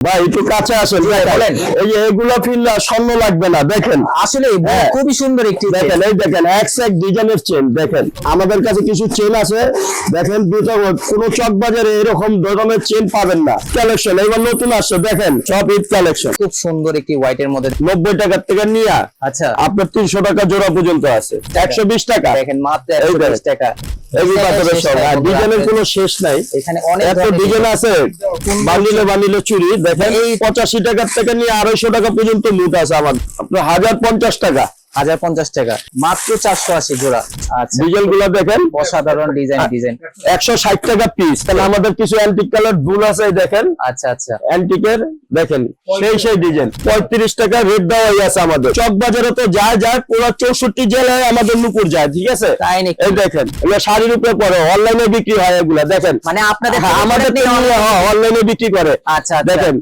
ভাই একটু কাছে আসেন বলেন। এই যে এগুলো ফিরলে স্বর্ণ লাগবে না দেখেন। আসলে হ্যাঁ। খুবই সুন্দর একটি দেখেন এই দেখেন এক এক ডিজাইনের চেন দেখেন। আমাদের কাছে কিছু চেন আছে দেখেন দুটো কোনো চক বাজারে এরকম ধরনের চেন পাবেন না। কালেকশন এবার নতুন আসছে দেখেন সব ঈদ কালেকশন খুব সুন্দর একটি হোয়াইটের মধ্যে নব্বই টাকার থেকে নিয়ে আচ্ছা। আপনার তিনশো টাকা জোড়া পর্যন্ত আছে। একশো বিশ টাকা। দেখেন মাত্র একশো টাকা। বন্ধুরা, ডিজাইনের কোনো শেষ নাই। এখানে অনেক ডিজাইন আছে। বান্ডিলে বান্ডিলে চুরি দেখেন এই পঁচাশি টাকার থেকে নিয়ে আড়াইশো টাকা পর্যন্ত মুঠ আছে আমার। আপনার হাজার পঞ্চাশ টাকা। হাজার পঞ্চাশ টাকা। মাত্র চারশো আশি জোড়া। আচ্ছা। ডিজাইনগুলো দেখেন। অসাধারণ ডিজাইন ডিজাইন। একশো ষাট টাকা পিস তাহলে আমাদের কিছু অ্যান্টিক কালার দুল আছে দেখেন। আচ্ছা আচ্ছা। অ্যান্টিকের দেখেন সেই সেই ডিজাইন পঁয়ত্রিশ টাকা রেট দেওয়াই আছে আমাদের। চক বাজারে তো যায় যায় পুরো চৌষট্টি জেলায় আমাদের নুপুর যায় ঠিক আছে? তাই নাকি? এই দেখেন এগুলো শাড়ির উপরে পরে অনলাইনে বিক্রি হয় এগুলা দেখেন। মানে আপনাদের হ্যাঁ, আমাদের অনলাইনে বিক্রি করে। আচ্ছা আচ্ছা। দেখেন